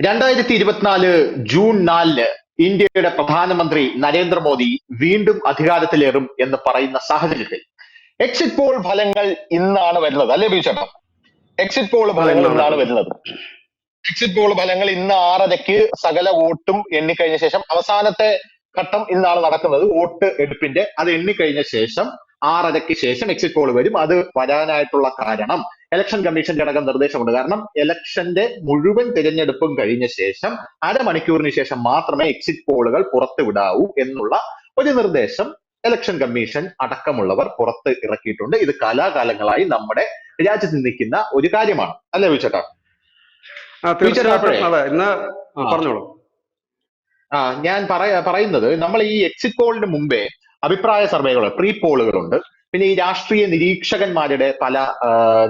രണ്ടായിരത്തി ഇരുപത്തിനാല് ജൂൺ നാലിന് ഇന്ത്യയുടെ പ്രധാനമന്ത്രി നരേന്ദ്രമോദി വീണ്ടും അധികാരത്തിലേറും എന്ന് പറയുന്ന സാഹചര്യത്തിൽ എക്സിറ്റ് പോൾ ഫലങ്ങൾ ഇന്നാണ് വരുന്നത്. അല്ലേ ബീച്ചേട്ടാ എക്സിറ്റ് പോൾ ഫലങ്ങൾ. ഇന്നാണ് വരുന്നത്. എക്സിറ്റ് പോൾ ഫലങ്ങൾ ഇന്ന് ആറരയ്ക്ക് സകല വോട്ടും എണ്ണിക്കഴിഞ്ഞ ശേഷം അവസാനത്തെ ഘട്ടം ഇന്നാണ് നടക്കുന്നത്. വോട്ട് എടുപ്പിന്റെ അത് എണ്ണിക്കഴിഞ്ഞ ശേഷം ആറരയ്ക്ക് ശേഷം എക്സിറ്റ് പോൾ വരും. അത് വരാനായിട്ടുള്ള കാരണം ഇലക്ഷൻ കമ്മീഷന്റെ അടക്കം നിർദ്ദേശമുണ്ട്. കാരണം ഇലക്ഷന്റെ മുഴുവൻ തിരഞ്ഞെടുപ്പും കഴിഞ്ഞ ശേഷം അരമണിക്കൂറിന് ശേഷം മാത്രമേ എക്സിറ്റ് പോളുകൾ പുറത്തുവിടാവൂ എന്നുള്ള ഒരു നിർദ്ദേശം ഇലക്ഷൻ കമ്മീഷൻ അടക്കമുള്ളവർ പുറത്ത് ഇറക്കിയിട്ടുണ്ട്. ഇത് കാലാകാലങ്ങളായി നമ്മുടെ രാജ്യത്ത് നിൽക്കുന്ന ഒരു കാര്യമാണ്. അല്ലേ ആ. പറഞ്ഞോളൂ. ആ ഞാൻ പറയുന്നത് നമ്മൾ ഈ എക്സിറ്റ് പോളിന് മുമ്പേ അഭിപ്രായ സർവേകൾ പ്രീ പോളുകളുണ്ട് പിന്നെ ഈ രാഷ്ട്രീയ നിരീക്ഷകന്മാരുടെ പല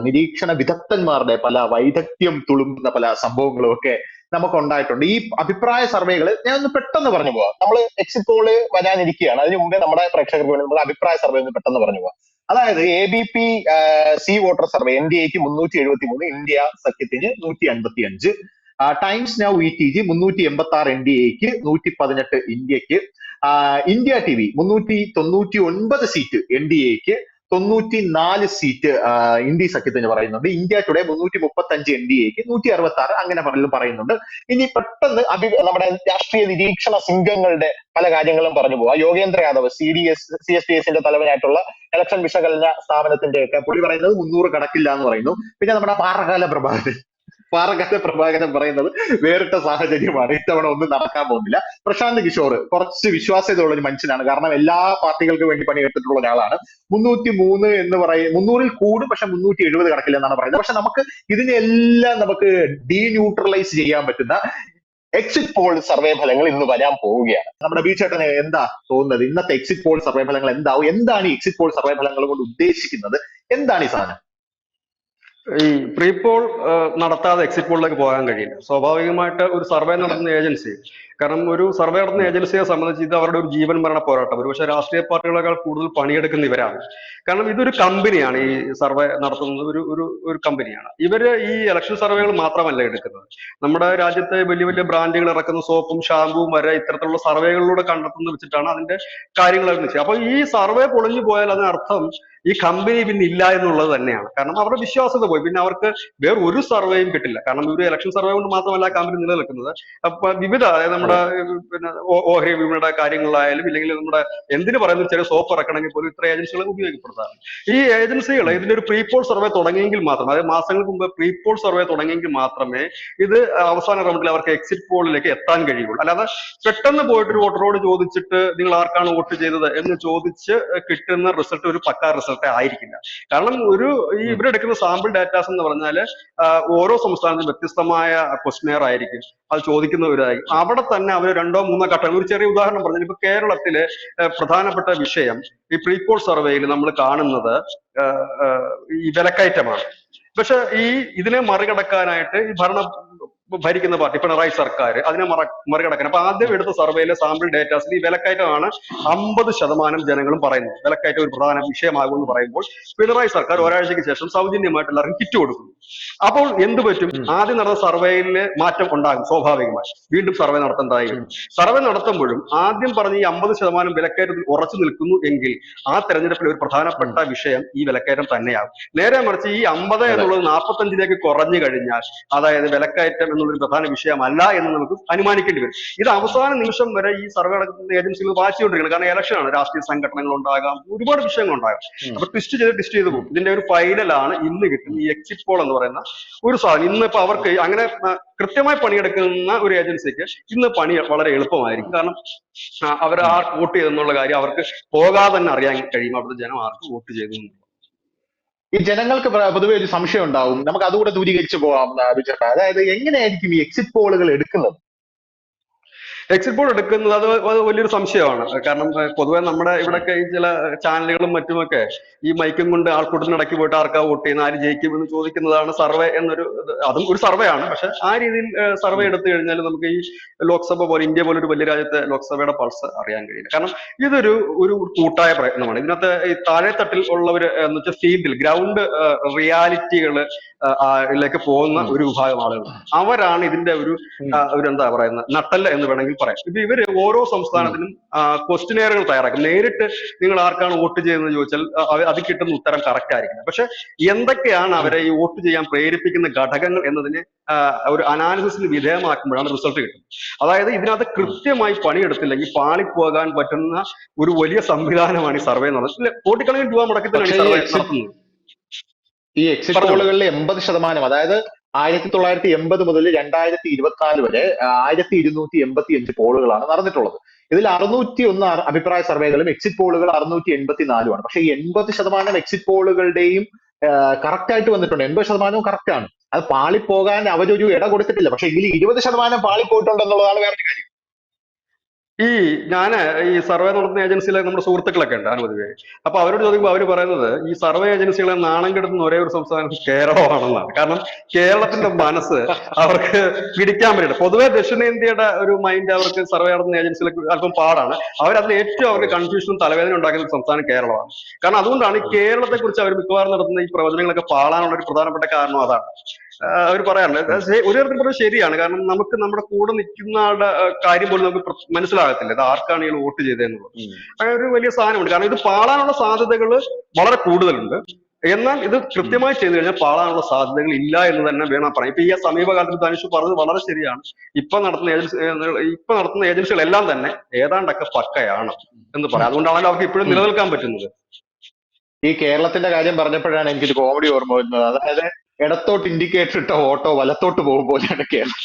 നിരീക്ഷണ വിദഗ്ധന്മാരുടെ പല വൈദഗ്ധ്യം തുളുമ്പുന്ന പല സംഭവങ്ങളും ഒക്കെ നമുക്ക് ഉണ്ടായിട്ടുണ്ട് ഈ അഭിപ്രായ സർവേകൾ ഞാൻ ഒന്ന് പെട്ടെന്ന് പറഞ്ഞു പോവാം. നമ്മൾ എക്സിറ്റ് പോൾ വരാനിരിക്കുകയാണ്. അതിന് മുമ്പേ നമ്മുടെ പ്രേക്ഷകർക്ക് വേണ്ടി നമ്മൾ അഭിപ്രായ സർവേ ഒന്ന് പെട്ടെന്ന് പറഞ്ഞു പോവാം. അതായത് A B P C voter survey N D എക്ക് മുന്നൂറ്റി എഴുപത്തി മൂന്ന് ഇന്ത്യ സഖ്യത്തിന് നൂറ്റി അൻപത്തി അഞ്ച് Times Now E T G മുന്നൂറ്റി എൺപത്തി ആറ് എൻ ഡി എക്ക് നൂറ്റി പതിനെട്ട് ഇന്ത്യയ്ക്ക്. ഇന്ത്യ ടി വി മുന്നൂറ്റി തൊണ്ണൂറ്റി ഒൻപത് സീറ്റ് എൻ ഡി എക്ക് തൊണ്ണൂറ്റി നാല് സീറ്റ് ഇന്ത്യ സഖ്യത്തിന് പറയുന്നുണ്ട്. ഇന്ത്യ ടുഡേ മുന്നൂറ്റി മുപ്പത്തി അഞ്ച് എൻ ഡി എക്ക് നൂറ്റി അറുപത്തി ആറ് അങ്ങനെ പലരും പറയുന്നുണ്ട്. ഇനി പെട്ടെന്ന് അഭി നമ്മുടെ രാഷ്ട്രീയ നിരീക്ഷണ സിംഗങ്ങളുടെ പല കാര്യങ്ങളും പറഞ്ഞു പോവാ Yogendra Yadav C D S C S P എസിന്റെ തലവനായിട്ടുള്ള ഇലക്ഷൻ വിശകലന സ്ഥാപനത്തിന്റെ ഒക്കെ പുള്ളി പറയുന്നത് മുന്നൂറ് കടക്കില്ല എന്ന് പറയുന്നു. പിന്നെ നമ്മുടെ പാറകാല പ്രഭാകരൻ. പാറകാല പ്രഭാകരൻ പറയുന്നത് വേറിട്ട സാഹചര്യമാണ്. ഇത്തവണ ഒന്നും നടക്കാൻ പോകുന്നില്ല. പ്രശാന്ത് കിഷോർ കുറച്ച് വിശ്വാസ്യതയുള്ള ഒരു മനുഷ്യനാണ്. കാരണം എല്ലാ പാർട്ടികൾക്കും വേണ്ടി പണിയെടുത്തിട്ടുള്ള ഒരാളാണ്. മുന്നൂറ്റി മൂന്ന് എന്ന് പറയും മുന്നൂറിൽ കൂടും പക്ഷെ മുന്നൂറ്റി എഴുപത് കണക്കില്ല എന്നാണ് പറയുന്നത്. പക്ഷെ നമുക്ക് ഇതിനെല്ലാം നമുക്ക് ഡീന്യൂട്രലൈസ് ചെയ്യാൻ പറ്റുന്ന എക്സിറ്റ് പോൾ സർവേ ഫലങ്ങൾ ഇന്ന് വരാൻ പോവുകയാണ്. നമ്മുടെ ബീച്ചേട്ടന് എന്താ തോന്നുന്നത്? ഇന്നത്തെ എക്സിറ്റ് പോൾ സർവേ ഫലങ്ങൾ എന്താവും? എന്താണ് ഈ എക്സിറ്റ് പോൾ സർവേ ഫലങ്ങൾ കൊണ്ട് ഉദ്ദേശിക്കുന്നത്? എന്താണ് ഈ സാധനം? ഈ പ്രീ പോൾ നടത്താതെ എക്സിറ്റ് പോളിലേക്ക് പോകാൻ കഴിയില്ല. സ്വാഭാവികമായിട്ട് ഒരു സർവേ നടത്തുന്ന ഏജൻസി കാരണം ഒരു സർവേ നടത്തുന്ന ഏജൻസിയെ സംബന്ധിച്ച് ഇത് അവരുടെ ഒരു ജീവൻ മരണ പോരാട്ടം. ഒരുപക്ഷെ രാഷ്ട്രീയ പാർട്ടികളെക്കാൾ കൂടുതൽ പണിയെടുക്കുന്ന ഇവരാണ്. കാരണം ഇതൊരു കമ്പനിയാണ് ഈ സർവേ നടത്തുന്നത്. ഒരു ഒരു ഒരു കമ്പനിയാണ്. ഇവർ ഈ ഇലക്ഷൻ സർവേകൾ മാത്രമല്ല എടുക്കുന്നത്. നമ്മുടെ രാജ്യത്തെ വലിയ വലിയ ബ്രാൻഡുകൾ ഇറക്കുന്ന സോപ്പും ഷാമ്പുവും വരെ ഇത്തരത്തിലുള്ള സർവേകളിലൂടെ കണ്ടെത്തുന്ന വെച്ചിട്ടാണ് അതിന്റെ കാര്യങ്ങളൊക്കെ നിശ്ചയം അപ്പൊ ഈ സർവേ പൊളിഞ്ഞു പോയാൽ അതിനർത്ഥം ഈ കമ്പനി പിന്നെ ഇല്ല എന്നുള്ളത് തന്നെയാണ്. കാരണം അവരുടെ വിശ്വാസത പോയി. പിന്നെ അവർക്ക് വേറെ ഒരു സർവേയും കിട്ടില്ല. കാരണം ഒരു ഇലക്ഷൻ സർവേ കൊണ്ട് മാത്രമല്ല കമ്പനി നിലനിൽക്കുന്നത്. അപ്പൊ വിവിധ നമ്മുടെ ഏഹ്, പിന്നെ ഓഹരി വിപണിയുടെ കാര്യങ്ങളായാലും ഇല്ലെങ്കിൽ നമ്മുടെ എന്തിനു പറയുന്ന ചെറിയ സോപ്പ് ഇറക്കണമെങ്കിൽ പോലും ഇത്ര ഏജൻസികളെ ഉപയോഗപ്പെടുത്താറ് ഈ ഏജൻസികൾ ഇതിന്റെ ഒരു പ്രീപോൾ സർവേ തുടങ്ങിയെങ്കിൽ മാത്രം അതായത് മാസങ്ങൾക്ക് മുമ്പ് പ്രീപോൾ സർവേ തുടങ്ങിയെങ്കിൽ മാത്രമേ ഇത് അവസാന റൗണ്ടിൽ അവർക്ക് എക്സിറ്റ് പോളിലേക്ക് എത്താൻ കഴിയുള്ളൂ. അല്ലാതെ പെട്ടെന്ന് പോയിട്ട് ഒരു വോട്ടറോട് ചോദിച്ചിട്ട് നിങ്ങൾ ആർക്കാണ് വോട്ട് ചെയ്തത് എന്ന് ചോദിച്ച് കിട്ടുന്ന റിസൾട്ട് ഒരു പക്കാ റിസൾട്ട് ആയിരിക്കില്ല. കാരണം ഒരു ഈ ഇവരെടുക്കുന്ന സാമ്പിൾ ഡാറ്റാസ് എന്ന് പറഞ്ഞാൽ ഓരോ സംസ്ഥാനത്തും വ്യത്യസ്തമായ ക്വസ്റ്റനെയർ ആയിരിക്കും. അത് ചോദിക്കുന്നവരായിരിക്കും അവിടെ തന്നെ അവർ രണ്ടോ മൂന്നോ ഘട്ടങ്ങൾ ഒരു ചെറിയ ഉദാഹരണം പറഞ്ഞു ഇപ്പൊ കേരളത്തിലെ പ്രധാനപ്പെട്ട വിഷയം ഈ പ്രീപോൾ സർവേയിൽ നമ്മൾ കാണുന്നത് ഈ വിലക്കയറ്റമാണ്. പക്ഷെ ഈ ഇതിനെ മറികടക്കാനായിട്ട് ഈ ഭരണ ഭരിക്കുന്ന പാർട്ടി പിണറായി സർക്കാർ അതിനെ മറ മറികടക്കാൻ അപ്പൊ ആദ്യം എടുത്ത സർവേയിലെ സാമ്പിൾ ഡേറ്റാസിൽ ഈ വിലക്കയറ്റമാണ് അമ്പത് ശതമാനം ജനങ്ങളും പറയുന്നത്. വിലക്കയറ്റം ഒരു പ്രധാന വിഷയമാകും എന്ന് പറയുമ്പോൾ പിണറായി സർക്കാർ ഒരാഴ്ചയ്ക്ക് ശേഷം സൗജന്യമായിട്ട് എല്ലാവർക്കും കിറ്റ് കൊടുക്കുന്നു അപ്പോൾ എന്ത് പറ്റും? ആദ്യം നടന്ന സർവേയിൽ മാറ്റം ഉണ്ടാകും സ്വാഭാവികമായി. വീണ്ടും സർവേ നടത്തേണ്ടതായി വരും. സർവേ നടത്തുമ്പോഴും ആദ്യം പറഞ്ഞ ഈ അമ്പത് ശതമാനം വിലക്കയറ്റത്തിൽ ഉറച്ചു നിൽക്കുന്നു എങ്കിൽ ആ തെരഞ്ഞെടുപ്പിൽ ഒരു പ്രധാനപ്പെട്ട വിഷയം ഈ വിലക്കയറ്റം തന്നെയാകും. നേരെ മറിച്ച് ഈ അമ്പത് എന്നുള്ളത് നാൽപ്പത്തഞ്ചിലേക്ക് കുറഞ്ഞു കഴിഞ്ഞാൽ അതായത് വിലക്കയറ്റം എന്നുള്ളൊരു പ്രധാന വിഷയമല്ല എന്ന് നമുക്ക് അനുമാനിക്കേണ്ടി വരും. ഇത് അവസാന നിമിഷം വരെ ഈ സർവേ നടത്തുന്ന ഏജൻസികൾ വായിച്ചുകൊണ്ടിരിക്കുന്നത് കാരണം ഇലക്ഷൻ ആണ്. രാഷ്ട്രീയ സംഘടനകൾ ഉണ്ടാകാം. ഒരുപാട് വിഷയങ്ങൾ ഉണ്ടാകാം. അപ്പൊ ട്വിസ്റ്റ് ചെയ്ത് ട്വിസ്റ്റ് ചെയ്ത് പോകും. ഇതിന്റെ ഒരു ഫൈനലാണ് ഇന്ന് കിട്ടുന്ന ഈ എക്സിറ്റ് പോൾ എന്ന് പറയുന്ന ഒരു സാധനം. ഇന്ന് ഇപ്പൊ അവർക്ക് അങ്ങനെ കൃത്യമായി പണിയെടുക്കുന്ന ഒരു ഏജൻസിക്ക് ഇന്ന് പണി വളരെ എളുപ്പമായിരിക്കും. കാരണം അവർ ആർക്ക് വോട്ട് ചെയ്തെന്നുള്ള കാര്യം അവർക്ക് പോകാതെ തന്നെ അറിയാൻ കഴിയും. അവിടുത്തെ ജനം ആർക്ക് വോട്ട് ചെയ്തു. ഈ ജനങ്ങൾക്ക് പൊതുവെ ഒരു സംശയം ഉണ്ടാവും. നമുക്ക് അതുകൂടെ ദൂരീകരിച്ചു പോകാം ബിജുട്ടാ അതായത് എങ്ങനെയായിരിക്കും ഈ എക്സിറ്റ് പോളുകൾ എടുക്കുന്നത്? എക്സിറ്റ് പോൾ എടുക്കുന്നത് അത് വലിയൊരു സംശയമാണ്. കാരണം പൊതുവെ നമ്മുടെ ഇവിടെയൊക്കെ ഈ ചില ചാനലുകളും മറ്റുമൊക്കെ ഈ മൈക്കും കൊണ്ട് ആൾക്കൂട്ടത്തിനിടയ്ക്ക് പോയിട്ട് ആർക്കാ വോട്ട് ചെയ്യുന്ന ആര് ജയിക്കും എന്ന് ചോദിക്കുന്നതാണ് സർവേ എന്നൊരു. അതും ഒരു സർവേ ആണ് പക്ഷെ ആ രീതിയിൽ സർവേ എടുത്തു കഴിഞ്ഞാൽ നമുക്ക് ഈ ലോക്സഭ പോലെ ഇന്ത്യ പോലെ ഒരു വലിയ രാജ്യത്തെ ലോക്സഭയുടെ പൾസ് അറിയാൻ കഴിയില്ല. കാരണം ഇതൊരു ഒരു കൂട്ടായ പ്രയത്നമാണ്. ഇതിനകത്ത് ഈ താഴെത്തട്ടിൽ ഉള്ളവർ എന്ന് വെച്ചാൽ ഫീൽഡിൽ ഗ്രൗണ്ട് റിയാലിറ്റികൾ ലേക്ക് പോകുന്ന ഒരു വിഭാഗം ആളുകൾ അവരാണ് ഇതിന്റെ ഒരു. ഒരു എന്താ പറയുന്നത് നട്ടല്ല എന്ന് വേണമെങ്കിൽ പറയാം. ഇപ്പൊ ഇവർ ഓരോ സംസ്ഥാനത്തിനും ക്വസ്റ്റിനെയറുകൾ തയ്യാറാക്കും. നേരിട്ട് നിങ്ങൾ ആർക്കാണ് വോട്ട് ചെയ്യുന്നത് ചോദിച്ചാൽ അത് കിട്ടുന്ന ഉത്തരം കറക്റ്റ് ആയിരിക്കും. പക്ഷെ എന്തൊക്കെയാണ് അവരെ ഈ വോട്ട് ചെയ്യാൻ പ്രേരിപ്പിക്കുന്ന ഘടകങ്ങൾ എന്നതിനെ ഒരു അനാലിസിന് വിധേയമാക്കുമ്പോഴാണ് റിസൾട്ട് കിട്ടുന്നത്. അതായത് ഇതിനകത്ത് കൃത്യമായി പണിയെടുത്തില്ലെങ്കിൽ പാളിപ്പോകാൻ പറ്റുന്ന ഒരു വലിയ സംവിധാനമാണ് ഈ സർവേ എന്ന് എന്നുള്ളത് കോടിക്കണക്കിന് രൂപ മുടക്കി തന്നെയാണ് ഈ സർവേ നടത്തുന്നത്. ഈ എക്സിറ്റ്. പോളുകളിൽ എൺപത് ശതമാനം അതായത് ആയിരത്തി തൊള്ളായിരത്തി എൺപത് മുതൽ രണ്ടായിരത്തി ഇരുപത്തിനാല് വരെ ആയിരത്തി ഇരുന്നൂറ്റി എൺപത്തി അഞ്ച് പോളുകളാണ് നടന്നിട്ടുള്ളത്. ഇതിൽ അറുന്നൂറ്റി ഒന്ന് അഭിപ്രായ സർവേകളും എക്സിറ്റ് പോളുകൾ അറുന്നൂറ്റി എൺപത്തി നാലുമാണ് പക്ഷേ ഈ എൺപത് ശതമാനം എക്സിറ്റ് പോളുകളുടെയും കറക്റ്റ് ആയിട്ട് വന്നിട്ടുണ്ട്. എൺപത് ശതമാനവും കറക്റ്റ് ആണ്. അത് പാളിപ്പോകാൻ അവരൊരു ഇട കൊടുത്തിട്ടില്ല. പക്ഷെ ഇതിൽ ഇരുപത് ശതമാനം പാളിപ്പോയിട്ടുണ്ടെന്നുള്ളതാണ് വേറൊരു കാര്യം. ഈ ഞാൻ ഈ സർവേ നടത്തുന്ന ഏജൻസിയിലെ നമ്മുടെ സുഹൃത്തുക്കളൊക്കെ ഉണ്ട് അനുമതി പേര് അപ്പൊ അവരോട് ചോദിക്കുമ്പോൾ അവർ പറയുന്നത് ഈ സർവേ ഏജൻസികളെ നാണം കെടുത്തുന്ന ഒരേ ഒരു സംസ്ഥാനം കേരളമാണെന്നാണ്. കാരണം കേരളത്തിന്റെ മനസ്സ് അവർക്ക് പിടിക്കാൻ പറ്റില്ല. പൊതുവെ ദക്ഷിണേന്ത്യയുടെ ഒരു മൈൻഡ് അവർക്ക് സർവേ നടത്തുന്ന ഏജൻസിയിലേക്ക് അല്പം പാടാണ്. അവരതിൽ ഏറ്റവും അവർക്ക് കൺഫ്യൂഷനും തലവേദന ഉണ്ടാക്കുന്ന സംസ്ഥാനം കേരളമാണ്. കാരണം അതുകൊണ്ടാണ് കേരളത്തെ കുറിച്ച് അവർ മിക്കവാറും നടത്തുന്ന ഈ പ്രവചനങ്ങളൊക്കെ പാളാനുള്ള ഒരു പ്രധാനപ്പെട്ട കാരണം അതാണ്. അവർ പറയാറുണ്ട്. ഒരു തരത്തിൽ പറഞ്ഞാൽ ശരിയാണ്. കാരണം നമുക്ക് നമ്മുടെ കൂടെ നിൽക്കുന്ന ആളുടെ കാര്യം പോലും നമുക്ക് മനസ്സിലാകത്തില്ല. ഇത് ആർക്കാണ് ഇയാൾ വോട്ട് ചെയ്തതെന്നുള്ളത്. അങ്ങനെ ഒരു വലിയ സാധനമുണ്ട്. കാരണം ഇത് പാളാനുള്ള സാധ്യതകൾ വളരെ കൂടുതലുണ്ട്. എന്നാൽ ഇത് കൃത്യമായി ചെയ്തു കഴിഞ്ഞാൽ പാളാനുള്ള സാധ്യതകൾ ഇല്ല എന്ന് തന്നെ വേണം പറയാം ഇപ്പൊ ഈ സമീപകാലത്ത് ധനുഷ് പറഞ്ഞത് വളരെ ശരിയാണ്. ഇപ്പൊ നടത്തുന്ന ഏജൻസി ഇപ്പൊ നടത്തുന്ന ഏജൻസികളെല്ലാം തന്നെ ഏതാണ്ടൊക്കെ പക്കയാണ് എന്ന് പറയാം. അതുകൊണ്ടാണല്ലോ അവർക്ക് ഇപ്പോഴും നിലനിൽക്കാൻ പറ്റുന്നത്. ഈ കേരളത്തിന്റെ കാര്യം പറഞ്ഞപ്പോഴാണ് എനിക്കൊരു കോമഡി ഓർമ്മ വരുന്നത്. അതായത് ഇടത്തോട്ട് ഇൻഡിക്കേറ്റർ ഇട്ട ഓട്ടോ വലത്തോട്ട് പോകും പോലെയാണ് കേരളം.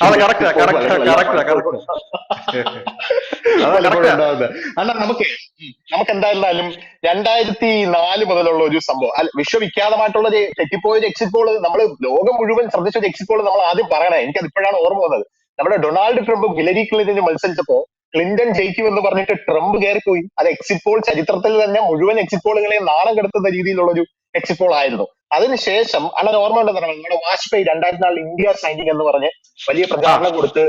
അല്ല നമുക്ക് നമുക്ക് എന്തായിരുന്നാലും രണ്ടായിരത്തി നാല് മുതലുള്ള ഒരു സംഭവം. അല്ല വിശ്വവിഖ്യാതമായിട്ടുള്ള ഒരു തെറ്റിപ്പോയ ഒരു എക്സിറ്റ് പോൾ നമ്മൾ ലോകം മുഴുവൻ ശ്രദ്ധിച്ച ഒരു എക്സിറ്റ് പോൾ നമ്മൾ ആദ്യം പറയണേ. എനിക്കത് ഇപ്പോഴാണ് ഓർമ്മ വന്നത്. നമ്മുടെ ഡൊണാൾഡ് ട്രംപും ഹിലരി ക്ലിന്റനും മത്സരിച്ചപ്പോ ക്ലിന്റൺ ജയിക്കും എന്ന് പറഞ്ഞിട്ട് ട്രംപ് കയറിപ്പോയി. അത് എക്സിറ്റ് പോൾ ചരിത്രത്തിൽ തന്നെ മുഴുവൻ എക്സിറ്റ് പോളുകളെ നാണം കെടുത്തുന്ന രീതിയിലുള്ള ഒരു എക്സിറ്റ് പോൾ ആയിരുന്നു. അതിനുശേഷം അണ്ണൻ ഓർമ്മ ഉണ്ടെന്ന് പറഞ്ഞാൽ നമ്മുടെ വാജ്പേയി രണ്ടായിരത്തി നാലിൽ ഇന്ത്യ സൈനിങ് എന്ന് പറഞ്ഞ് വലിയ പ്രചാരണം കൊടുത്ത്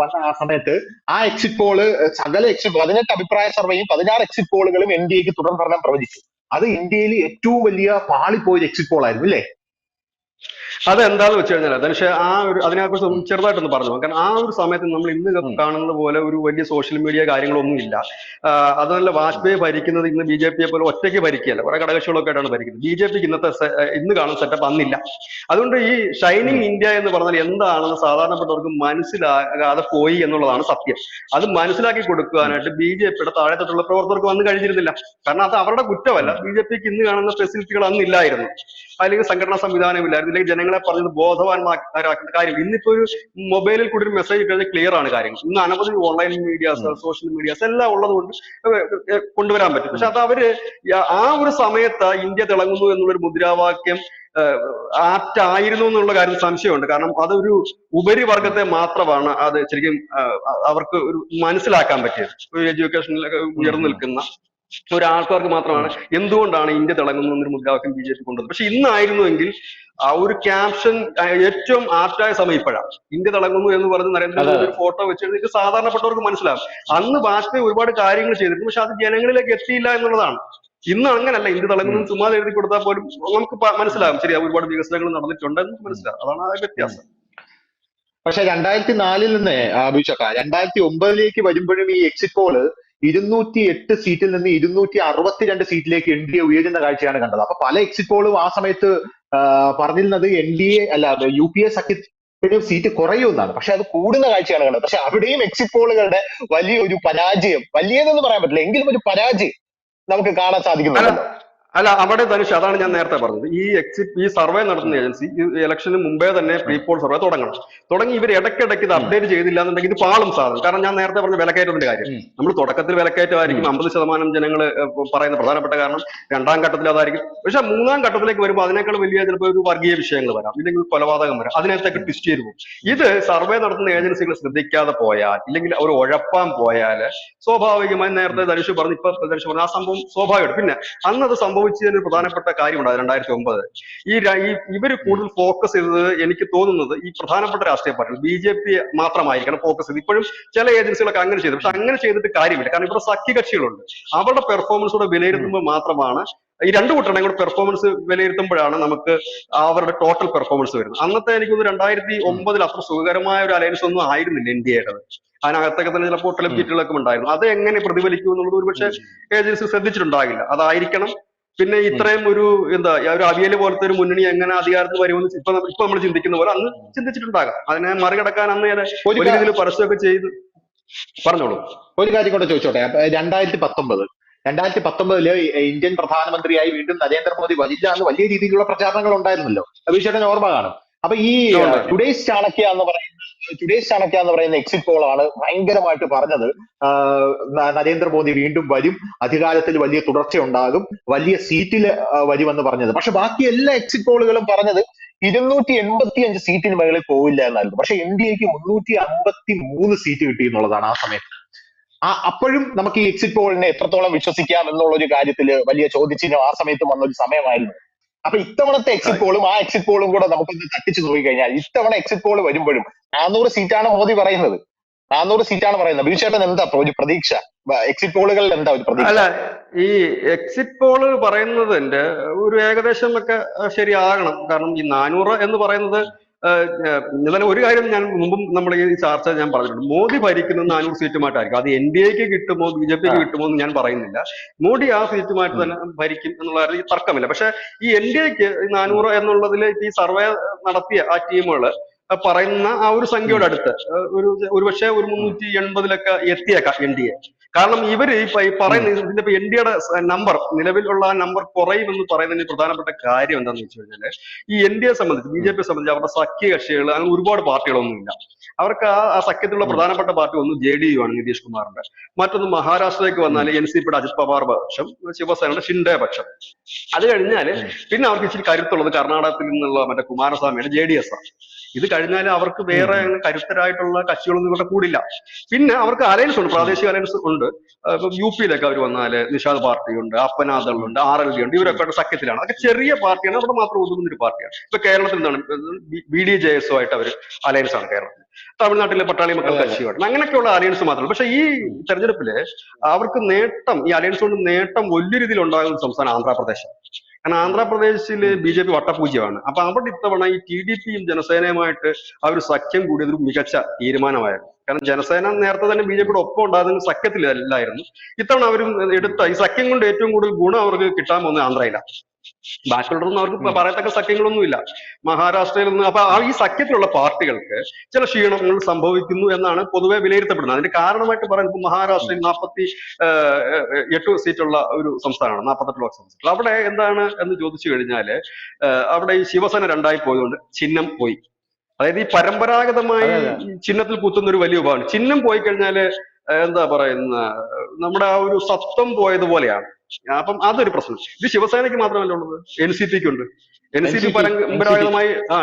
വന്ന ആ സമയത്ത് ആ എക്സിറ്റ് പോൾ സകല എക്സിറ്റ് പതിനെട്ട് അഭിപ്രായ സർവേയും പതിനാറ് എക്സിറ്റ് പോളുകളും എൻ ഡി എക്ക് തുടർ പ്രവചിച്ചു. അത് ഇന്ത്യയിൽ ഏറ്റവും വലിയ പാളിപ്പോയ എക്സിറ്റ് പോൾ ആയിരുന്നു ഇല്ലേ അതെന്താന്ന് വെച്ച് കഴിഞ്ഞാൽ ധനുഷ് ആ ഒരു അതിനെക്കുറിച്ച് ഒന്ന് ചെറുതായിട്ടൊന്ന് പറഞ്ഞു കാരണം ആ ഒരു സമയത്ത് നമ്മൾ ഇന്ന്. കാണുന്നത് പോലെ ഒരു വലിയ സോഷ്യൽ മീഡിയ കാര്യങ്ങളൊന്നും ഇല്ല. അതല്ല വാജ്പേയി ഭരിക്കുന്നത് ഇന്ന് ബി ജെ പിയെ പോലെ ഒറ്റയ്ക്ക് ഭരിക്കുകയല്ല. കുറെ ഘടകകക്ഷികളൊക്കെ ആയിട്ടാണ് ഭരിക്കുന്നത്. ബി ജെ പിക്ക് ഇന്നത്തെ ഇന്ന് കാണുന്ന സെറ്റപ്പ് അന്നില്ല. അതുകൊണ്ട് ഈ ഷൈനിങ് ഇന്ത്യ എന്ന് പറഞ്ഞാൽ എന്താണെന്ന് സാധാരണപ്പെട്ടവർക്ക് മനസ്സിലാകാതെ പോയി എന്നുള്ളതാണ് സത്യം. അത് മനസ്സിലാക്കി കൊടുക്കാനായിട്ട് ബി ജെ പിയുടെ താഴെത്തൊട്ടുള്ള പ്രവർത്തകർക്ക് വന്നു കഴിഞ്ഞിരുന്നില്ല. കാരണം അത് അവരുടെ കുറ്റമല്ല. ബി ജെ പിക്ക് ഇന്ന് കാണുന്ന ഫെസിലിറ്റികൾ അന്നില്ലായിരുന്നു. അല്ലെങ്കിൽ സംഘടനാ സംവിധാനം ഇല്ലായിരുന്നു. അല്ലെങ്കിൽ ജനങ്ങളെ പറഞ്ഞത് ബോധവാന്മാരാക്കുന്ന കാര്യം. ഇന്നിപ്പോ ഒരു മൊബൈലിൽ കൂടി ഒരു മെസ്സേജ് കഴിഞ്ഞാൽ ക്ലിയർ ആണ് കാര്യങ്ങൾ. ഇന്ന് അനവധി ഓൺലൈൻ മീഡിയാസ് സോഷ്യൽ മീഡിയാസ് എല്ലാം ഉള്ളത് കൊണ്ട് കൊണ്ടുവരാൻ പറ്റും. പക്ഷെ അത് അവർ ആ ഒരു സമയത്ത് ഇന്ത്യ തിളങ്ങുന്നു എന്നുള്ളൊരു മുദ്രാവാക്യം ആപ്റ്റ് ആയിരുന്നു എന്നുള്ള കാര്യം സംശയമുണ്ട്. കാരണം അതൊരു ഉപരിവർഗത്തെ മാത്രമാണ് അത് ശരിക്കും അവർക്ക് ഒരു മനസ്സിലാക്കാൻ പറ്റിയത്. ഒരു എഡ്യൂക്കേഷനിലൊക്കെ ഉയർന്നു നിൽക്കുന്ന ഒരാൾക്കാർക്ക് മാത്രമാണ്. എന്തുകൊണ്ടാണ് ഇന്ത്യ തിളങ്ങുന്നത് എന്നൊരു മുദ്രാവാക്യം ബി ജെ പി കൊണ്ടുവന്നത്? പക്ഷെ ഇന്നായിരുന്നുവെങ്കിൽ ആ ഒരു ക്യാപ്ഷൻ ഏറ്റവും ആപ്റ്റായ സമയം ഇപ്പോഴാണ് ഇന്ത്യ തിളങ്ങുന്നു എന്ന് പറഞ്ഞ് നരേന്ദ്രമോദി ഒരു ഫോട്ടോ വെച്ചിട്ട് സാധാരണപ്പെട്ടവർക്ക് മനസ്സിലാവും. അന്ന് വാജ്പേയി ഒരുപാട് കാര്യങ്ങൾ ചെയ്തിരുന്നു. പക്ഷെ അത് ജനങ്ങളിലേക്ക് എത്തിയില്ല എന്നുള്ളതാണ്. ഇന്ന് അങ്ങനല്ല. ഇന്ത്യ തിളങ്ങുന്നു ചുമ്മാ എഴുതി കൊടുത്താൽ പോലും നമുക്ക് മനസ്സിലാകും മനസ്സിലാവും. ശരി ഒരുപാട് വികസനങ്ങൾ നടന്നിട്ടുണ്ട് എന്ന് മനസ്സിലാവും. അതാണ് ആ വ്യത്യാസം. പക്ഷെ രണ്ടായിരത്തി നാലിൽ നിന്ന് അഭിഷക്ക രണ്ടായിരത്തി ഒമ്പതിലേക്ക് വരുമ്പോഴും ഈ എക്സിറ്റ് പോൾ ഇരുന്നൂറ്റി എട്ട് സീറ്റിൽ നിന്ന് ഇരുന്നൂറ്റി അറുപത്തിരണ്ട് സീറ്റിലേക്ക് എൻ ഡി എ ഉയരുന്ന കാഴ്ചയാണ് കണ്ടത്. അപ്പൊ പല എക്സിറ്റ് പോളും ആ സമയത്ത് പറഞ്ഞിരുന്നത് എൻ ഡി എ അല്ല യു പി എ സഖ്യത്തിന് സീറ്റ് കുറയുമെന്നാണ് പക്ഷെ അത് കൂടുന്ന കാഴ്ചയാണ് കണ്ടത്. പക്ഷെ അവിടെയും എക്സിറ്റ് പോളുകളുടെ വലിയൊരു പരാജയം വലിയതെന്ന് പറയാൻ പറ്റില്ല. എങ്കിലും ഒരു പരാജയം നമുക്ക് കാണാൻ സാധിക്കുന്നുണ്ടല്ലോ അല്ല അവിടെ ധനുഷ് അതാണ് ഞാൻ നേരത്തെ പറഞ്ഞത്. ഈ എക്സിറ്റ് ഈ സർവേ നടത്തുന്ന ഏജൻസി ഇലക്ഷന് മുമ്പേ തന്നെ പ്രീ പോൾ സർവേ തുടങ്ങണം. തുടങ്ങി ഇവർ ഇടയ്ക്കിടയ്ക്ക് ഇത് അപ്ഡേറ്റ് ചെയ്തില്ല എന്നുണ്ടെങ്കിൽ ഇത് പാളും സാധനം. കാരണം ഞാൻ നേരത്തെ പറഞ്ഞ വിലക്കയറ്റത്തിന്റെ കാര്യം. നമ്മൾ തുടക്കത്തിൽ വിലക്കയറ്റമായിരിക്കും അമ്പത് ശതമാനം ജനങ്ങൾ പറയുന്ന പ്രധാനപ്പെട്ട കാരണം രണ്ടാം ഘട്ടത്തിൽ അതായിരിക്കും. പക്ഷെ മൂന്നാം ഘട്ടത്തിലേക്ക് വരുമ്പോൾ അതിനേക്കാൾ വലിയ ചിലപ്പോൾ ഒരു വർഗീയ വിഷയങ്ങൾ വരാം. ഇല്ലെങ്കിൽ ഒരു കൊലപാതകം വരാം. അതിനകത്തേക്ക് ട്വിസ്റ്റ് ചെയ്തു പോകും. ഇത് സർവേ നടത്തുന്ന ഏജൻസികൾ ശ്രദ്ധിക്കാതെ പോയാൽ ഇല്ലെങ്കിൽ അവർ ഉഴപ്പാൻ പോയാൽ സ്വാഭാവികമായി നേരത്തെ ധനുഷ് പറഞ്ഞു ഇപ്പൊ ധനുഷ് പറഞ്ഞു ആ സംഭവം സ്വാഭാവികമാണ്. പിന്നെ അന്നത് അത് സംഭവിച്ചതിന് ഒരു പ്രധാനപ്പെട്ട കാര്യമുണ്ടായത് രണ്ടായിരത്തി ഒമ്പത് ഈ ഇവർ കൂടുതൽ ഫോക്കസ് ചെയ്തത് എനിക്ക് തോന്നുന്നത് ഈ പ്രധാനപ്പെട്ട രാഷ്ട്രീയ പാർട്ടികൾ ബി ജെ പി മാത്രമായിരിക്കണം ഫോക്കസ് ചെയ്ത്. ഇപ്പോഴും ചില ഏജൻസികളൊക്കെ അങ്ങനെ ചെയ്തു. പക്ഷെ അങ്ങനെ ചെയ്തിട്ട് കാര്യമില്ല. കാരണം ഇവിടെ സഖ്യകക്ഷികളുണ്ട്. അവരുടെ പെർഫോമൻസോടെ വിലയിരുത്തുമ്പോൾ മാത്രമാണ് ഈ രണ്ട് കൂട്ടരുടെയും കൂടെ പെർഫോമൻസ് വിലയിരുത്തുമ്പോഴാണ് നമുക്ക് അവരുടെ ടോട്ടൽ പെർഫോമൻസ് വരുന്നത്. അന്നത്തെ എനിക്ക് രണ്ടായിരത്തി ഒമ്പതിൽ അത്ര സുഖകരമായ ഒരു അലയൻസ് ഒന്നും ആയിരുന്നില്ല ഇന്ത്യയുടേത് അതിനകത്തൊക്കെ തന്നെ ചിലപ്പോൾ ടെലബീറ്റുകളൊക്കെ ഉണ്ടായിരുന്നു. അത് എങ്ങനെ പ്രതിഫലിക്കും എന്നുള്ളത് ഒരുപക്ഷെ ഏജൻസി ശ്രദ്ധിച്ചിട്ടുണ്ടാകില്ല. അതായിരിക്കണം പിന്നെ ഇത്രയും ഒരു എന്താ ഒരു അവിയൽ പോലത്തെ ഒരു മുന്നണി എങ്ങനെ അധികാരത്തിൽ വരുമെന്ന് ഇപ്പൊ ഇപ്പൊ നമ്മൾ ചിന്തിക്കുന്ന പോലെ അന്ന് ചിന്തിച്ചിട്ടുണ്ടാകാം. അതിനെ മറികടക്കാൻ അന്ന് ഒരു രീതിയിൽ പരസ്യമൊക്കെ ചെയ്ത് പറഞ്ഞോളൂ. ഒരു കാര്യം കൂടെ ചോദിച്ചോട്ടെ. രണ്ടായിരത്തി പത്തൊമ്പത് രണ്ടായിരത്തി പത്തൊമ്പതിൽ ഇന്ത്യൻ പ്രധാനമന്ത്രിയായി വീണ്ടും നരേന്ദ്രമോദി വരില്ല എന്ന് വലിയ രീതിയിലുള്ള പ്രചാരണങ്ങൾ ഉണ്ടായിരുന്നല്ലോ. അഭിഷേകൻ ഓർമ്മ കാണും. അപ്പൊ ഈ. ടുഡേസ് ചാണക്യ എന്ന് പറയുന്ന ടുഡേസ് ചാണക്യ എന്ന് പറയുന്ന എക്സിറ്റ് പോൾ ആണ് ഭയങ്കരമായിട്ട് പറഞ്ഞത്. നരേന്ദ്രമോദി വീണ്ടും വരും. അധികാരത്തിൽ വലിയ തുടർച്ച ഉണ്ടാകും. വലിയ സീറ്റിൽ വരുമെന്ന് പറഞ്ഞത്. പക്ഷെ ബാക്കി എല്ലാ എക്സിറ്റ് പോളുകളും പറഞ്ഞത് ഇരുന്നൂറ്റി എൺപത്തി അഞ്ച് സീറ്റിന് മുകളിൽ പോവില്ല എന്നായിരുന്നു. പക്ഷെ എൻ ഡി എക്ക് മുന്നൂറ്റി അമ്പത്തി മൂന്ന് സീറ്റ് കിട്ടി എന്നുള്ളതാണ് ആ സമയത്ത്. ആ അപ്പോഴും നമുക്ക് ഈ എക്സിറ്റ് പോളിനെ എത്രത്തോളം വിശ്വസിക്കാം എന്നുള്ള ഒരു കാര്യത്തിൽ വലിയ ചോദ്യചിഹ്നം ആ സമയത്ത് വന്ന ഒരു സമയമായിരുന്നു. അപ്പൊ ഇത്തവണത്തെ എക്സിറ്റ് പോളും ആ എക്സിറ്റ് പോളും കൂടെ നമുക്കൊന്ന് തട്ടിച്ചു നോക്കി കഴിഞ്ഞാൽ ഇത്തവണ എക്സിറ്റ് പോൾ വരുമ്പോഴും നാനൂറ് സീറ്റാണ് മോദി പറയുന്നത്. നാനൂറ് സീറ്റാണ് പറയുന്നത്. ബിജുചേട്ടൻ എന്താ ഒരു പ്രതീക്ഷ? എക്സിറ്റ് പോളുകളിൽ എന്താ ഒരു പ്രതീക്ഷ? അല്ല ഈ എക്സിറ്റ് പോൾ പറയുന്നതിന്റെ ഒരു ഏകദേശം ഒക്കെ ശരിയാകണം. കാരണം ഈ നാനൂറ് എന്ന് പറയുന്നത് എന്നാലും ഒരു കാര്യം ഞാൻ മുമ്പും നമ്മൾ ഈ ചർച്ച ഞാൻ പറഞ്ഞിട്ടുണ്ട്. മോദി ഭരിക്കുന്നത് നാനൂറ് സീറ്റുമായിട്ടായിരിക്കും. അത് എൻ ഡി എക്ക് കിട്ടുമോ ബി ജെ പിക്ക് കിട്ടുമോ എന്ന് ഞാൻ പറയുന്നില്ല. മോദി ആ സീറ്റുമായിട്ട് തന്നെ ഭരിക്കും എന്നുള്ള കാര്യത്തിൽ തർക്കമില്ല. പക്ഷെ ഈ എൻ ഡി എക്ക് നാനൂറ് എന്നുള്ളതിൽ ഈ സർവേ നടത്തിയ ആ ടീമുകൾ പറയുന്ന ആ ഒരു സംഖ്യയുടെ അടുത്ത് ഒരു ഒരുപക്ഷെ ഒരു മുന്നൂറ്റി എൺപതിലൊക്കെ എത്തിയേക്കാം എൻ ഡി എ. കാരണം ഇവർ ഈ ഈ പറയുന്ന ഇതിന്റെ ഇപ്പൊ എൻ ഡിയുടെ നമ്പർ നിലവിലുള്ള ആ നമ്പർ കുറയുമെന്ന് പറയുന്നതിന് പ്രധാനപ്പെട്ട കാര്യം എന്താണെന്ന് വെച്ച് കഴിഞ്ഞാൽ ഈ എൻ ഡി എ സംബന്ധിച്ച് ബി ജെ പിയെ സംബന്ധിച്ച് അവരുടെ സഖ്യ കക്ഷികൾ അങ്ങനെ ഒരുപാട് പാർട്ടികളൊന്നുമില്ല. അവർക്ക് ആ ആ സഖ്യത്തിലുള്ള പ്രധാനപ്പെട്ട പാർട്ടി ഒന്ന് ജെ ഡി യു ആണ് നിതീഷ് കുമാറിന്റെ. മറ്റൊന്ന് മഹാരാഷ്ട്രയിലേക്ക് വന്നാൽ എൻ സി പിയുടെ അജിത് പവാർ പക്ഷം ശിവസേനയുടെ ഷിൻഡെ പക്ഷം. അത് കഴിഞ്ഞാൽ പിന്നെ അവർക്ക് ഇച്ചിരി കരുത്തുള്ളത് കർണാടകത്തിൽ നിന്നുള്ള മറ്റേ കുമാരസ്വാമിയുടെ ജെ ഡി എസ് ആണ്. ഇത് കഴിഞ്ഞാൽ അവർക്ക് വേറെ കരുത്തരായിട്ടുള്ള കക്ഷികളൊന്നും ഇവിടെ കൂടില്ല. പിന്നെ അവർക്ക് അലയൻസ് ഉണ്ട് പ്രാദേശിക അലയൻസ് ഉണ്ട്. ആ, ഇപ്പം യു പിയിലൊക്കെ അവർ വന്നാൽ നിഷാദ് പാർട്ടി ഉണ്ട് അപ്പനാദൾ ഉണ്ട് ആർ എൽ ഡി ഉണ്ട് ഇവരൊക്കെ സഖ്യത്തിലാണ്. അതൊക്കെ ചെറിയ പാർട്ടിയാണ് അവിടെ മാത്രം ഒതുങ്ങുന്ന ഒരു പാർട്ടിയാണ്. ഇപ്പൊ കേരളത്തിൽ എന്താണ് ബി ഡി ജെ എസ് ആയിട്ട് അവർ അലയൻസ് ആണ് കേരളത്തിൽ തമിഴ്നാട്ടിലെ പട്ടാളി മക്കൾ കക്ഷി അതെ. കക്ഷിയുണ്ട് അങ്ങനെയൊക്കെയുള്ള അലയൻസ് മാത്രമേ പക്ഷെ ഈ തെരഞ്ഞെടുപ്പിൽ അവർക്ക് നേട്ടം ഈ അലയൻസ് കൊണ്ട് നേട്ടം വലിയ രീതിയിൽ ഉണ്ടാകുന്ന സംസ്ഥാനം ആന്ധ്രാപ്രദേശ് കാരണം ആന്ധ്രാപ്രദേശിൽ ബി ജെ പി വട്ടപൂജ്യമാണ്. അപ്പൊ അവിടെ ഇത്തവണ ഈ ടി ഡി പിയും ജനസേനയുമായിട്ട് ആ ഒരു സഖ്യം കൂടിയതൊരു മികച്ച തീരുമാനമായിരുന്നു. കാരണം ജനസേന നേരത്തെ തന്നെ ബി ജെ പിയുടെ ഒപ്പം ഉണ്ടാകുന്ന സഖ്യത്തിലല്ലായിരുന്നു. ഇത്തവണ അവരും എടുത്ത ഈ സഖ്യം കൊണ്ട് ഏറ്റവും കൂടുതൽ ഗുണം അവർക്ക് കിട്ടാൻ പോകുന്നത് ആന്ധ്രയിലാണ്. ബാക്കിയുള്ളതൊന്നും അവർക്ക്. പറയത്തക്ക സഖ്യങ്ങളൊന്നുമില്ല മഹാരാഷ്ട്രയിൽ നിന്ന് അപ്പൊ ആ ഈ സഖ്യത്തിലുള്ള പാർട്ടികൾക്ക് ചില ക്ഷീണങ്ങൾ സംഭവിക്കുന്നു എന്നാണ് പൊതുവെ വിലയിരുത്തപ്പെടുന്നത്. അതിന്റെ കാരണമായിട്ട് പറയുന്നത് ഇപ്പൊ മഹാരാഷ്ട്രയിൽ നാൽപ്പത്തി എട്ട് സീറ്റുള്ള ഒരു സംസ്ഥാനമാണ് നാൽപ്പത്തെട്ട് ലോക്സഭ സീറ്റ്. അവിടെ എന്താണ് എന്ന് ചോദിച്ചു കഴിഞ്ഞാൽ അവിടെ ഈ ശിവസേന രണ്ടായി പോയതുകൊണ്ട് ചിഹ്നം പോയി. അതായത് ഈ പരമ്പരാഗതമായി ചിഹ്നത്തിൽ കുത്തുന്ന ഒരു വലിയ വിഭാഗമാണ്. ചിഹ്നം പോയി കഴിഞ്ഞാൽ എന്താ പറയുന്ന നമ്മുടെ ആ ഒരു സത്വം പോയതുപോലെയാണ് അപ്പം അതൊരു പ്രശ്നം. ഇത് ശിവസേനയ്ക്ക് മാത്രമല്ല ഉള്ളത്. എൻ സി പിക്ക് ഉണ്ട്. എൻ സി പി പരമ്പരാഗതമായി ആ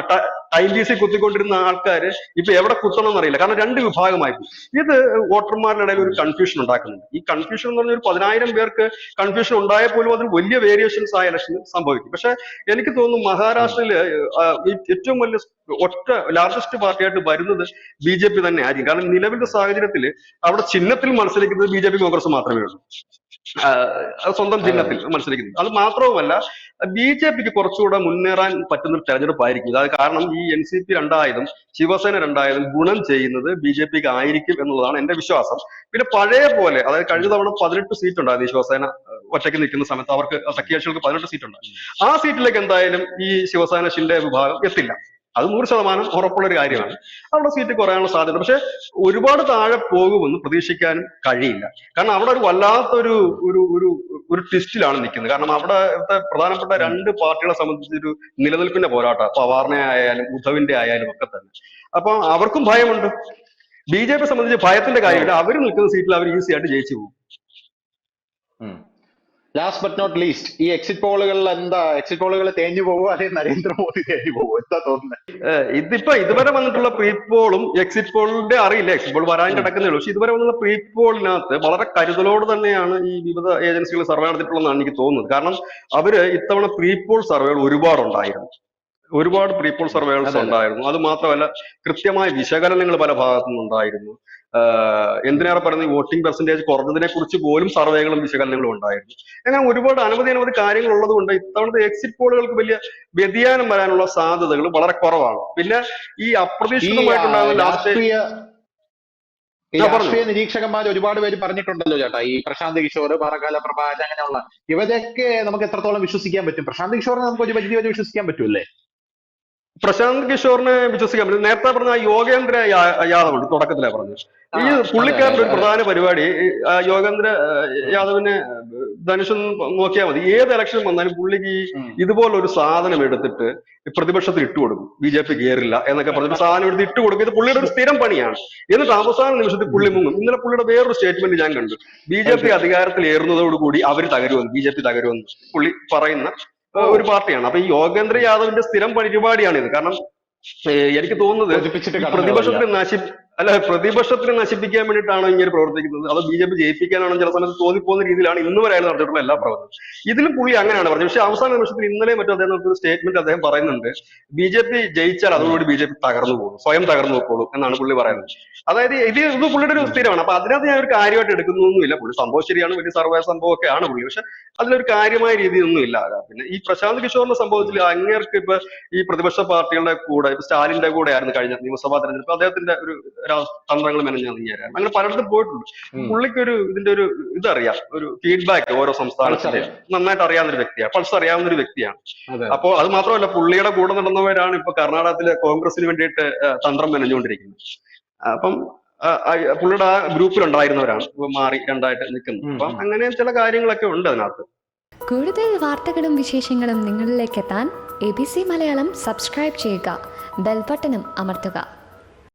ടൈം പീസിൽ കുത്തിക്കൊണ്ടിരുന്ന ആൾക്കാര് ഇപ്പൊ എവിടെ കുത്തണം എന്നറിയില്ല കാരണം രണ്ട് വിഭാഗമായി. ഇത് വോട്ടർമാരുടെ ഇടയിൽ ഒരു കൺഫ്യൂഷൻ ഉണ്ടാക്കുന്നുണ്ട്. ഈ കൺഫ്യൂഷൻ എന്ന് പറഞ്ഞ ഒരു പതിനായിരം പേർക്ക് കൺഫ്യൂഷൻ ഉണ്ടായ പോലും അതിൽ വലിയ വേരിയേഷൻസ് ആ ഇലക്ഷന് സംഭവിക്കും. പക്ഷെ എനിക്ക് തോന്നുന്നു ഈ ഏറ്റവും വലിയ ഒറ്റ ലാർജസ്റ്റ് പാർട്ടിയായിട്ട് വരുന്നത് ബി ജെ പി തന്നെ ആയിരിക്കും. കാരണം നിലവിലെ സാഹചര്യത്തിൽ അവിടെ ചിഹ്നത്തിൽ മത്സരിക്കുന്നത് ബി ജെ പി കോൺഗ്രസ് മാത്രമേ ഉള്ളൂ. സ്വന്തം ചിഹ്നത്തിൽ മത്സരിക്കുന്നത് അത് മാത്രവുമല്ല ബി ജെ പിക്ക് കുറച്ചുകൂടെ മുന്നേറാൻ പറ്റുന്ന ഒരു തെരഞ്ഞെടുപ്പായിരിക്കും അതായത് കാരണം ഈ എൻ സി പി രണ്ടായതും ശിവസേന രണ്ടായതും ഗുണം ചെയ്യുന്നത് ബി ജെ പിക്ക് ആയിരിക്കും എന്നുള്ളതാണ് എന്റെ വിശ്വാസം. പിന്നെ പഴയ പോലെ അതായത് കഴിഞ്ഞ തവണ പതിനെട്ട് സീറ്റ് ഉണ്ടായിരുന്നു ശിവസേന ഒറ്റയ്ക്ക് നിൽക്കുന്ന സമയത്ത് അവർക്ക് സഖ്യകക്ഷികൾക്ക് പതിനെട്ട് സീറ്റ് ഉണ്ടായിരുന്നു ആ സീറ്റിലേക്ക് എന്തായാലും ഈ ശിവസേന ഷിൻഡെ വിഭാഗം എത്തില്ല. അത് നൂറ് ശതമാനം ഉറപ്പുള്ള ഒരു കാര്യമാണ്. അവിടെ സീറ്റ് കുറയാനുള്ള സാധ്യത. പക്ഷെ ഒരുപാട് താഴെ പോകുമെന്ന് പ്രതീക്ഷിക്കാനും കഴിയില്ല. കാരണം അവിടെ ഒരു വല്ലാത്തൊരു ഒരു ഒരു ഒരു ട്വിസ്റ്റിലാണ് നിൽക്കുന്നത്. കാരണം അവിടെ പ്രധാനപ്പെട്ട രണ്ട് പാർട്ടികളെ സംബന്ധിച്ച് ഒരു നിലനിൽപ്പിന്റെ പോരാട്ടം. പവാറിനെ ആയാലും ഉദ്ധവിന്റെ ആയാലും ഒക്കെ തന്നെ. അപ്പൊ അവർക്കും ഭയമുണ്ട്. ബി ജെ പി സംബന്ധിച്ച് ഭയത്തിന്റെ കാര്യമില്ല. അവർ നിൽക്കുന്ന സീറ്റിൽ അവർ ഈസി ആയിട്ട് ജയിച്ചു പോകും. ലാസ്റ്റ് ബട്ട് നോട്ട് ലീസ്റ്റ് ഈ എക്സിറ്റ് പോളുകളിൽ എന്താ എക്സിറ്റ് പോളുകൾ തേഞ്ഞു പോകുമോ അല്ലെങ്കിൽ നരേന്ദ്രമോദി തേഞ്ഞു പോകുമോ എന്താ തോന്നുന്നത് ഇതിപ്പോ ഇതുവരെ വന്നിട്ടുള്ള പ്രീ പോളും എക്സിറ്റ് പോളിന്റെ അറിയില്ല. എക്സിറ്റ് പോൾ വരാൻ കിടക്കുന്നേ ഉള്ളൂ. പക്ഷെ ഇതുവരെ വന്നുള്ള പ്രീ പോളിനകത്ത് വളരെ കരുതലോട് തന്നെയാണ് ഈ വിവിധ ഏജൻസികൾ സർവേ നടത്തിയിട്ടുള്ളതെന്നാണ് എനിക്ക് തോന്നുന്നത്. കാരണം അവർ ഇത്തവണ പ്രീ പോൾ സർവേകൾ ഒരുപാടുണ്ടായിരുന്നു. ഒരുപാട് പ്രീപോൾ സർവേകൾസ്. ഉണ്ടായിരുന്നു. അത് മാത്രമല്ല കൃത്യമായ വിശകലനങ്ങൾ പല ഭാഗത്തു നിന്നുണ്ടായിരുന്നു ആഹ് എന്തിനേറെ പറയുന്നത്? വോട്ടിംഗ് പെർസെന്റേജ് കുറഞ്ഞതിനെ കുറിച്ച് പോലും സർവേകളും വിശകലനങ്ങളും ഉണ്ടായിരുന്നു. അങ്ങനെ ഒരുപാട് അനവധി അനവധി കാര്യങ്ങൾ ഉള്ളതുകൊണ്ട് ഇത്തവണത്തെ എക്സിറ്റ് പോളുകൾക്ക് വലിയ വ്യതിയാനം വരാനുള്ള സാധ്യതകൾ വളരെ കുറവാണ്. പിന്നെ ഈ അപ്രതീക്ഷിതമായിട്ടുണ്ടാകുന്ന ലാസ്റ്റ് രാഷ്ട്രീയ നിരീക്ഷകന്മാർ ഒരുപാട് പേര് പറഞ്ഞിട്ടുണ്ടല്ലോ ചേട്ടാ. ഈ പ്രശാന്ത് കിഷോർ പാറക്കാല പ്രഭാകരൻ അങ്ങനെയുള്ള ഇവരെയൊക്കെ നമുക്ക് എത്രത്തോളം വിശ്വസിക്കാൻ പറ്റും? പ്രശാന്ത് കിഷോറിനെ നമുക്ക് ഒരു പരിധി വരെ വിശ്വസിക്കാൻ പറ്റൂല്ലേ? പ്രശാന്ത് കിഷോറിനെ വിശ്വസിക്കാൻ പറ്റും നേരത്തെ പറഞ്ഞ യോഗേന്ദ്ര യാദവ് ഉണ്ട് തുടക്കത്തിലാ പറഞ്ഞത്. ഈ പുള്ളിക്കാരുടെ ഒരു. പ്രധാന പരിപാടി യോഗേന്ദ്ര യാദവിനെ ധനുഷൻ നോക്കിയാൽ മതി. ഏത് ഇലക്ഷൻ വന്നാലും പുള്ളിക്ക്. ഇതുപോലൊരു സാധനം എടുത്തിട്ട് പ്രതിപക്ഷത്തിൽ ഇട്ട് കൊടുക്കും. ബി ജെ പി കയറില്ല എന്നൊക്കെ പറഞ്ഞിട്ട് സാധനം എടുത്ത് ഇട്ട് കൊടുക്കും. ഇത് പുള്ളിയുടെ ഒരു സ്ഥിരം പണിയാണ്. എന്നിട്ട് അവസാന നിമിഷത്തിൽ പുള്ളി മുങ്ങും. ഇന്നലെ പുള്ളിയുടെ വേറൊരു സ്റ്റേറ്റ്മെന്റ് ഞാൻ കണ്ടു. ബി ജെ പി അധികാരത്തിൽ ഏറുന്നതോടുകൂടി അവർ തകരുമെന്ന്. ബി ജെ പി തകരുമെന്ന് പുള്ളി പറയുന്ന ഒരു പാർട്ടിയാണ്. അപ്പൊ ഈ യോഗേന്ദ്ര യാദവിന്റെ സ്ഥിരം പരിപാടിയാണ് ഇത് കാരണം എനിക്ക് തോന്നുന്നത് പ്രതിപക്ഷത്തിന് നശി അല്ല പ്രതിപക്ഷത്തിനെ നശിപ്പിക്കാൻ വേണ്ടിയിട്ടാണോ ഇങ്ങനെ പ്രവർത്തിക്കുന്നത്? അത് ബി ജെ പി ജയിപ്പിക്കാനാണോ ചില സമയത്ത് തോന്നിപ്പോകുന്ന രീതിയിലാണ് ഇന്ന് വരെ അയാൾ നടത്തിയിട്ടുള്ള എല്ലാ പ്രവർത്തനം ഇതിലും പുള്ളി അങ്ങനെയാണ് പറഞ്ഞത്. പക്ഷെ അവസാന നിമിഷത്തിൽ ഇന്നലെ മറ്റും അദ്ദേഹം ഒരു സ്റ്റേറ്റ്മെന്റ് അദ്ദേഹം പറയുന്നുണ്ട് ബി ജെ പി ജയിച്ചാൽ അതോടുകൂടി ബി ജെ പി തകർന്നു പോകും സ്വയം തകർന്നു പോയിക്കോളും എന്നാണ് പുള്ളി പറയുന്നത്. അതായത് ഇത് ഇത് പുള്ളിയുടെ ഒരു സ്ഥിരമാണ്. അപ്പൊ അതിനകത്ത് ഞാൻ ഒരു കാര്യമായിട്ട് എടുക്കുന്നൊന്നുമില്ല. പുള്ളി സംഭവം ശരിയാണ് വലിയ സർവേ സംഭവം ഒക്കെ ആണ് പുള്ളി. പക്ഷെ അതിലൊരു കാര്യമായ രീതിയൊന്നും ഇല്ല പിന്നെ ഈ പ്രശാന്ത് കിഷോറിന്റെ സംഭവത്തിൽ അങ്ങേർക്ക് ഇപ്പൊ ഈ പ്രതിപക്ഷ പാർട്ടികളുടെ കൂടെ ഇപ്പൊ സ്റ്റാലിന്റെ കൂടെ ആയിരുന്നു കഴിഞ്ഞ നിയമസഭാ തെരഞ്ഞെടുപ്പ്. അദ്ദേഹത്തിന്റെ ഒരു തന്ത്രങ്ങൾ മെനഞ്ഞായിരുന്നു അങ്ങനെ പലയിടത്തും പോയിട്ടുണ്ട്. പുള്ളിക്ക് ഒരു ഇതിന്റെ ഒരു ഇതറിയാം. ഒരു ഫീഡ്ബാക്ക് ഓരോ സംസ്ഥാനത്തിന്റെ. നന്നായിട്ട് അറിയാവുന്ന ഒരു വ്യക്തിയാണ്. പൾസ് അറിയാവുന്ന ഒരു വ്യക്തിയാണ്. അപ്പോൾ അപ്പോ അത് മാത്രമല്ല പുള്ളിയുടെ കൂടെ നടന്നവരാണ് ഇപ്പൊ കർണാടകത്തിലെ കോൺഗ്രസിന് വേണ്ടിയിട്ട് തന്ത്രം മെനഞ്ഞുകൊണ്ടിരിക്കുന്നത്. അപ്പം പുള്ളിയുടെ ആ ഗ്രൂപ്പിൽ ഉണ്ടായിരുന്നവരാണ് ഇപ്പൊ മാറി രണ്ടായിട്ട് നിൽക്കുന്നത്. അപ്പൊ അപ്പം അങ്ങനെ ചില കാര്യങ്ങളൊക്കെ ഉണ്ട് അതിനകത്ത്. കൂടുതൽ വാർത്തകളും വിശേഷങ്ങളും നിങ്ങളിലേക്ക് എത്താൻ A B C Malayalam subscribe ചെയ്യുക. ബെൽബട്ടനും അമർത്തുക.